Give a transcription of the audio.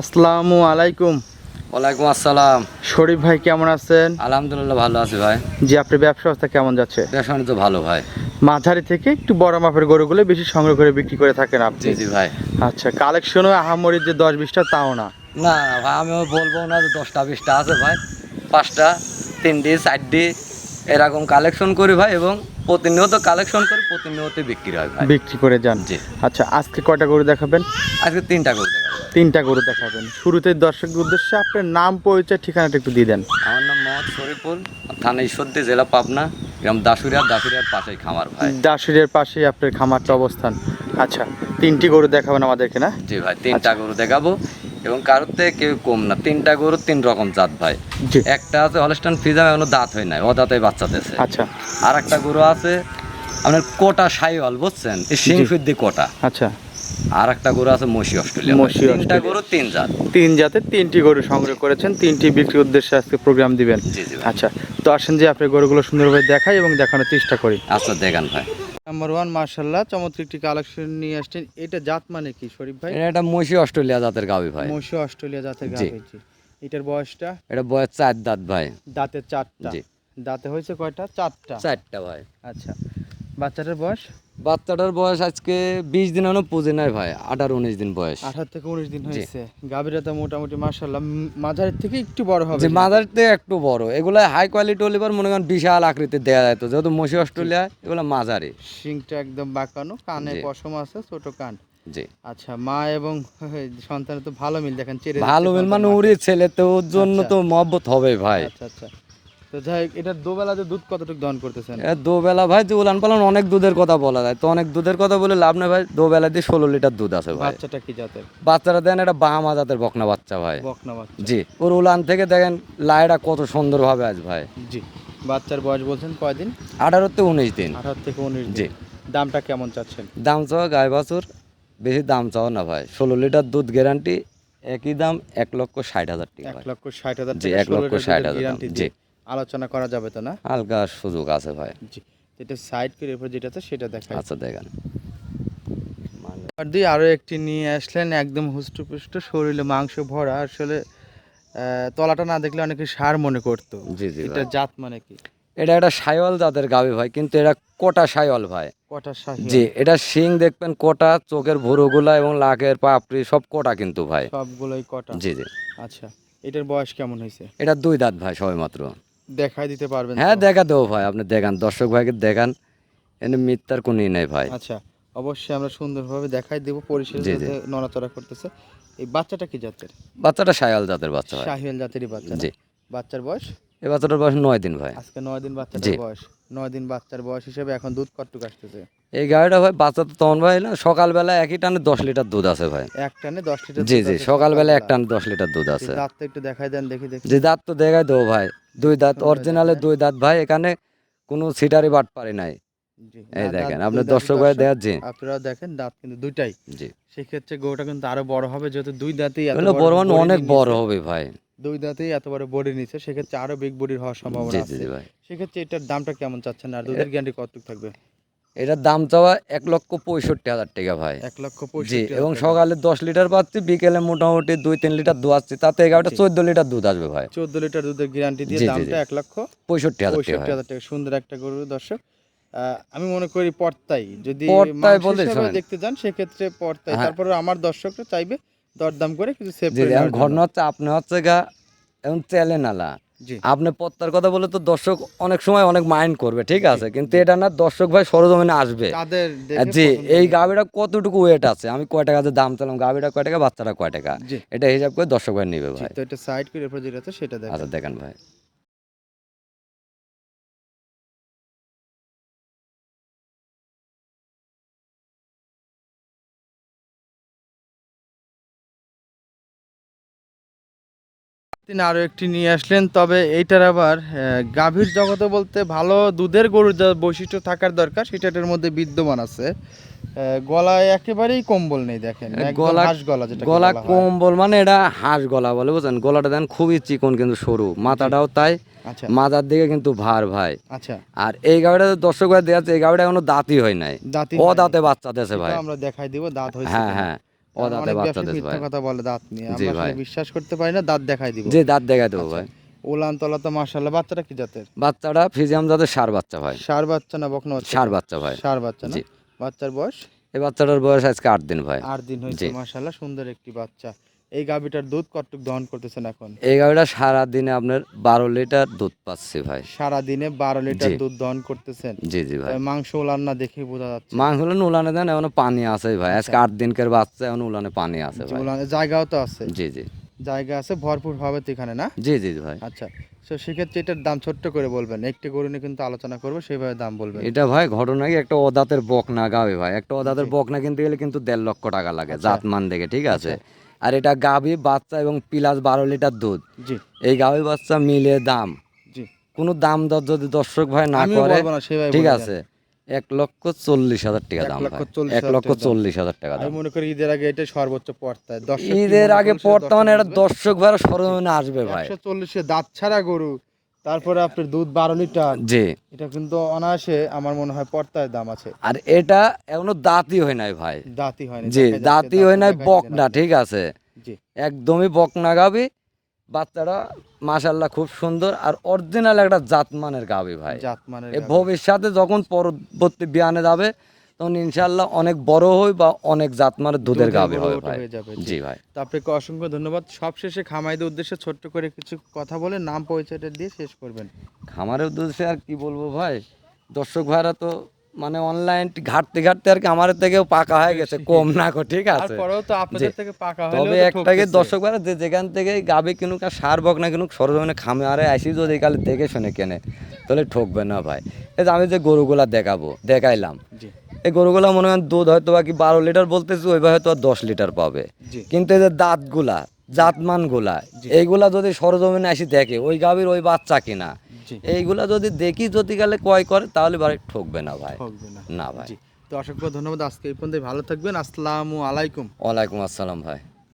আসসালামু আলাইকুম। ওয়ালাইকুম আসসালাম। শরীফ ভাই কেমন আছেন? আলহামদুলিল্লাহ ভালো আছি ভাই। জি আপনার ব্যবসা অবস্থা কেমন যাচ্ছে? ব্যবসা তো ভালো ভাই। মাঝারি থেকে একটু বড় মাপের গরুগুলো বেশি সংগ্রহ করে বিক্রি করে থাকেন আপনি। জি ভাই। আচ্ছা কালেকশনও আহামরির যে দশ বিশটা তাও না? না ভাই আমিও বলব না যে দশটা বিশটা আছে ভাই। পাঁচটা তিনটি চারটি এরকম কালেকশন করি ভাই এবং প্রতিনিয়ত কালেকশন করি প্রতিনিয়ত বিক্রি হয় বিক্রি করে যান। জি। আচ্ছা আজকে কয়টা গরু দেখাবেন? আজকে তিনটা গরু দেখাবো। তিনটা গরু দেখাবেন। শুরুতে দর্শকের উদ্দেশ্যে আপনার নাম পরিচয় ঠিকানাটা একটু দিয়ে দেন। আমার নাম মোহাম্মদ শরীফুল থানা ঈশ্বরদী জেলা পাবনা গ্রাম দাসুরিয়া দাসুরিয়ার পাশেই খামার ভাই। দাসুরের পাশেই আপনার খামারটা অবস্থান। আচ্ছা তিনটি গরু দেখাবেন আমাদেরকে না? জি ভাই তিনটা গরু দেখাবো এবং কারোর থেকে কেউ কম না। তিনটা গরু তিন রকম জাত ভাই। একটা আছে হলস্টান ফিজাম এখনও দাঁত হয় নাই ও দাঁতে বাচ্চা দিয়েছে। আচ্ছা। আর একটা গরু আছে আপনার কোটা সাইওয়াল বুঝছেন? এই সিং ফিদ্দি কোটা। আচ্ছা। আর একটা গরু আছে মসি অস্ট্রেলিয়া মসি তিনটা গরু তিন জাত। তিন জাতের তিনটি গরু সংগ্রহ করেছেন তিনটি বিক্রির উদ্দেশ্যে আজকে প্রোগ্রাম দিবেন। আচ্ছা তো আসেন যে আপনি গরুগুলো সুন্দরভাবে দেখাই এবং দেখানোর চেষ্টা করি। আচ্ছা দেখান ভাই। নাম্বার ওয়ান মার্শাল্লাহ চমৎকার একটি কালেকশন নিয়ে আসছেন। এটা জাত মানে কি শরীফ ভাই? এটা একটা মসি অস্ট্রেলিয়া জাতের গাবি ভাই। মহিষ অস্ট্রেলিয়া জাতের জি। এটার বয়সটা? এটা বয়স চার দাঁত ভাই। দাঁতে চারটা। দাঁতে হয়েছে কয়টা? চারটা। চারটা ভাই। আচ্ছা বাচ্চাটার বয়স? বাচ্চাটার বয়স আজকে বিশ দিন হলো পুজে নাই ভাই আঠারো উনিশ দিন বয়স। আঠারো থেকে উনিশ দিন হয়েছে। গাভীরা তো মোটামুটি মার্শাল্লাহ মাঝারের থেকে একটু বড় হবে যে মাদার থেকে একটু বড়। এগুলা হাই কোয়ালিটি হলে এবার মনে করেন বিশাল আকৃতির দেওয়া যেত যেহেতু মসি অস্ট্রেলিয়া এগুলো মাঝারি। শিংটা একদম বাঁকানো কানে পশম আছে ছোট কান। জি। আচ্ছা মা এবং সন্তানের তো ভালো মিল দেখেন ভালো মিল মানে সন্তান উড়ে ছেলে তো ওর জন্য আচ্ছা। তো মহব্বত হবে ভাই। আচ্ছা আচ্ছা। তো যাই দুবেলাতে দুধ কতটুকু দহন করতেছেন? এ ভাই যে উলান পালন অনেক দুধের কথা বলা যায়। তো অনেক দুধের কথা বলে লাভ ভাই দুবেলা দিয়ে ষোলো লিটার দুধ আছে ভাই। বাচ্চাটা কি জাতের? বাচ্চারা দেন এটা বাহামা জাতের বকনা বাচ্চা ভাই। বকনা বাচ্চা। জি ওর উলান থেকে দেখেন লাইটা কত সুন্দর আজ ভাই। জি বাচ্চার বয়স বলছেন কয়দিন? আঠারোতে উনিশ দিন। আঠারো থেকে উনিশ জি। দামটা কেমন চাচ্ছেন? দাম চাওয়া গায়ে বাছুর বেশি দাম চাওয়া না ভাই। ষোলো লিটার দুধ গ্যারান্টি একই দাম এক লক্ষ ষাট হাজার টাকা এক লক্ষ ষাট হাজার জি, এক লক্ষ ষাট হাজার জি। আলোচনা করা যাবে তো না? হালকা সুযোগ আছে ভাই। জি এটা সাইড করে এরপর যেটা আছে সেটা দেখাই। আচ্ছা দেখেন। দিয়ে আরও একটি নিয়ে আসলেন একদম হুষ্টপুষ্ট শরীরে মাংস ভরা। আসলে তলাটা না দেখলে অনেকে সার মনে করতো। জি জি এটা জাত মানে কি? এটা একটা সাইওয়াল জাতের গাবি ভাই কিন্তু এটা কোটা সায়ল ভাই। কোটা শাহী জি এটা শিং দেখবেন কোটা চোখের ভুরুগুলা এবং লাখের পাপড়ি সব কোটা কিন্তু ভাই। সবগুলোই কোটা। জি জি। আচ্ছা এটার বয়স কেমন হয়েছে? এটা দুই দাঁত ভাই সবাই মাত্র দেখাই দিতে পারবেন হ্যাঁ? দেখা দেবো ভাই আপনি দেখান দর্শক ভাইকে দেখান। এনে মিথ্যার কোনই নেই ভাই। আচ্ছা অবশ্যই আমরা সুন্দরভাবে দেখাই দেবো পরিশেষে। নড়াচড়া করতেছে। এই বাচ্চাটা কি জাতের? বাচ্চাটা সায়াল জাতের বাচ্চা ভাই। শাহিওয়াল জাতেরই বাচ্চা জি। বাচ্চার বয়স? এই বাচ্চাটার বয়স নয় দিন ভাই। আজকে নয় দিন বাচ্চাটার বয়স। নয় দিন বাচ্চার বয়স হিসেবে এখন দুধ কতটুকু আসতেছে? এই গাড়িটা ভাই বাচ্চা তো তখন ভাই না সকালবেলা একই টানে দশ লিটার দুধ আছে ভাই। এক টানে দশ লিটার জি জি সকালবেলা এক টানে দশ লিটার দুধ আছে। আছে তো একটু দেখাই দেন দেখি দেখি। যে দাঁত তো দেখাই দেবো ভাই। দুই দাঁত অরিজিনালের অরিজিনালে দুই দাঁত ভাই এখানে কোনো সিটারি বাট পারি নাই। এই দেখেন দাঁত আপনি দুই দাঁত দর্শক ভাই আপনারাও দেখেন দাঁত কিন্তু দুইটাই। জি। সেক্ষেত্রে গরুটা কিন্তু আরও বড় হবে যেহেতু দুই দাঁতেই এত বড় বড় মানে অনেক বড় হবে ভাই। দুই দাঁতেই এত বড় বডি নিচ্ছে সেক্ষেত্রে আরও বিগ বডির হওয়ার সম্ভাবনা আছে। জি ভাই। সেক্ষেত্রে এটার দামটা কেমন চাচ্ছেন আর দুধের গ্যারান্টি কতটুকু থাকবে? এটার দাম চাওয়া এক লক্ষ পঁয়ষট্টি হাজার টাকা ভাই। এক লক্ষ জি এবং সকালে দশ লিটার পাচ্ছি বিকেলে মোটামুটি দুই তিন লিটার দুধ আসছে তাতে এগারোটা চোদ্দ লিটার দুধ আসবে ভাই। চোদ্দ লিটার দুধের গ্যারান্টি দিয়ে দামটা এক লক্ষ পঁয়ষট্টি হাজার টাকা সুন্দর একটা গরু দর্শক। আমি মনে করি পর্তাই যদি। দেখতে যান সেক্ষেত্রে পর্তাই হ্যাঁ। তারপরে আমার দর্শকরা চাইবে দরদাম করে কিছু সেভ ঘটনা হচ্ছে আপনি হচ্ছে গা এখন তেলে নালা। আপনি পত্তার কথা বলে তো দর্শক অনেক সময় অনেক মাইন্ড করবে ঠিক আছে? কিন্তু এটা না দর্শক ভাই সরজমিনে আসবে। জি এই। গাভিটা কতটুকু ওয়েট আছে? আমি কয় টাকা দাম চালাম গাভিটা কয় টাকা বাচ্চাটা কয় টাকা? এটা হিসাব করে দর্শক ভাই নিবে ভাই। তো এটা সাইড করে এরপর যেটা আছে সেটা দেখেন। আচ্ছা দেখেন ভাই। তিনি আরও একটি নিয়ে আসলেন। তবে এইটার আবার গাভীর জগতে বলতে ভালো দুধের গরুর যা বৈশিষ্ট্য থাকার দরকার সেটা এটার মধ্যে বিদ্যমান আছে। গলায় একেবারেই কম্বল নেই দেখেন গলা হাঁস গলা যেটা গলা কম্বল মানে এটা হাঁস গলা বলে বুঝছেন? গলাটা দেন খুবই চিকন কিন্তু সরু মাথাটাও তাই আচ্ছা। মাথার দিকে কিন্তু ভার ভাই। আচ্ছা। আর এই গাড়িটা দর্শক দেওয়া এই গাড়িটা এখনও দাঁতই হয় নাই। দাঁতি ও দাঁতে বাচ্চা দেশে ভাই। আমরা দেখাই দিব দাঁত হয়েছে হ্যাঁ হ্যাঁ। ও দাঁতে বাচ্চা ব্যবসায়ী ভাই। কথা বলে দাঁত নিয়ে। আমরা বিশ্বাস করতে পারি না দাঁত দেখাই দিব। যে দাঁত দেখাই দেবো আচ্ছা। ভাই। ওলান তলা তো মাশাআল্লাহ বাচ্চাটা কি জাতের? বাচ্চাটা ফিজিয়াম সার বাচ্চা ভাই। সার বাচ্চা না বকনা সার বাচ্চা ভাই। সার বাচ্চা না? বাচ্চার বয়স? এই বাচ্চাটার বয়স আজকে আট দিন ভাই। আট দিন হয়েছে মাসাল্লাহ মাশাআল্লাহ সুন্দর একটি বাচ্চা। এই গাভিটার দুধ কতটুক দহন করতেছেন এখন? এই গাড়িটা সারা দিনে আপনার বারো লিটার দুধ পাচ্ছে ভাই। সারা দিনে বারো লিটার দুধ দহন করতেছেন? জি জি ভাই। মাংস ওলান না দেখে বোঝা যাচ্ছে। মাংস হলে উলানে দেন এখনও পানি আছে ভাই। আজকে আচ্ছা। আট দিনকার বাচ্চা এখন উলানে পানি আছে ভাই। ওলানে জায়গাও তো আছে। জি জি। জায়গা আছে ভরপুর ভাবে তো এখানে না? জি জি ভাই। আচ্ছা। তো সেক্ষেত্রে এটার দাম ছোট্ট করে বলবেন। একটি গরু নিয়ে কিন্তু আলোচনা করব সেইভাবে দাম বলবেন। এটা ভাই ঘটনা কি একটা অদাতের বকনা গাবে ভাই। একটা অদাতের। বকনা কিনতে গেলে কিন্তু দেড় লক্ষ টাকা লাগে আচ্ছা। জাতমান দেখে ঠিক আছে? আর এটা গাভী বাচ্চা এবং পিলাস বারো লিটার দুধ। জি। এই গাভী বাচ্চা মিলে দাম। জি। কোনো দাম দর যদি দর্শক ভাই না করে ঠিক আছে এক লক্ষ চল্লিশ হাজার টাকা দাম এক লক্ষ চল্লিশ হাজার টাকা দাম। মনে করি ঈদের আগে এটা সর্বোচ্চ পড়তায়। ঈদের আগে পড়তা মানে এটা দর্শক ভাই সরজমিনে আসবে ভাই। চল্লিশে দাঁত ছাড়া গরু তারপরে আপনার দুধ বারো লিটার। জি। এটা কিন্তু অনায়াসে আমার মনে হয় পর্তায় দাম আছে। আর এটা এখনও দাঁতই হয় নাই ভাই। দাঁতই হয়নি জি দাঁতই হয় নাই বকনা আপনি। ঠিক আছে। জি। একদমই বকনা গাবি। বাচ্চাটা মাশাল্লাহ খুব সুন্দর। আর অরিজিনাল একটা জাতমানের গাবি ভাই। জাত মানের এ গাভী। ভবিষ্যতে যখন পরবর্তী বিয়ানে যাবে তখন ইনশাল্লাহ অনেক বড় হই বা অনেক জাতমানের দুধের দুধের গাবি ভাই। জি। ভাই। তো আপনাকে অসংখ্য ধন্যবাদ। সবশেষে খামাইদের উদ্দেশ্যে ছোট্ট করে কিছু কথা বলে নাম পরিচয়টা দিয়ে শেষ করবেন। খামারের উদ্দেশ্যে আর কি বলব ভাই দর্শক ভাইরা তো মানে অনলাইন ঘাটতে ঘাটতে আর কি আমার থেকেও পাকা হয়ে গেছে কম না কো ঠিক আছে? তো আপনাদের থেকে পাকা তবে একটাকে দর্শক ভাইরা যে যেখান থেকে গাবে কিনুক আর সার বক না কিনুক সরজমিনে খামে আরে আসি যদি কালে দেখে শুনে কেনে তাহলে ঠকবে না ভাই। এই যে আমি যে গরুগুলা দেখাবো দেখাইলাম। জি। এই গরুগুলো মনে হয় দুধ হয়তো বা কি বারো লিটার বলতেছি ওইভাবে হয়তো আর দশ লিটার পাবে। কিন্তু এই যে দাঁতগুলা জাতমানগুলা। এইগুলা যদি সরজমিনে আসি দেখে ওই গাভীর ওই বাচ্চা কিনা এইগুলা যদি দেখি যদি গেলে কয় করে তাহলে বাড়ি ঠকবে না ভাই। না। না ভাই। তো অসংখ্য ধন্যবাদ আজকে এই পর্যন্ত ভালো থাকবেন। আসসালামু আলাইকুম। ওয়ালাইকুম আসসালাম ভাই।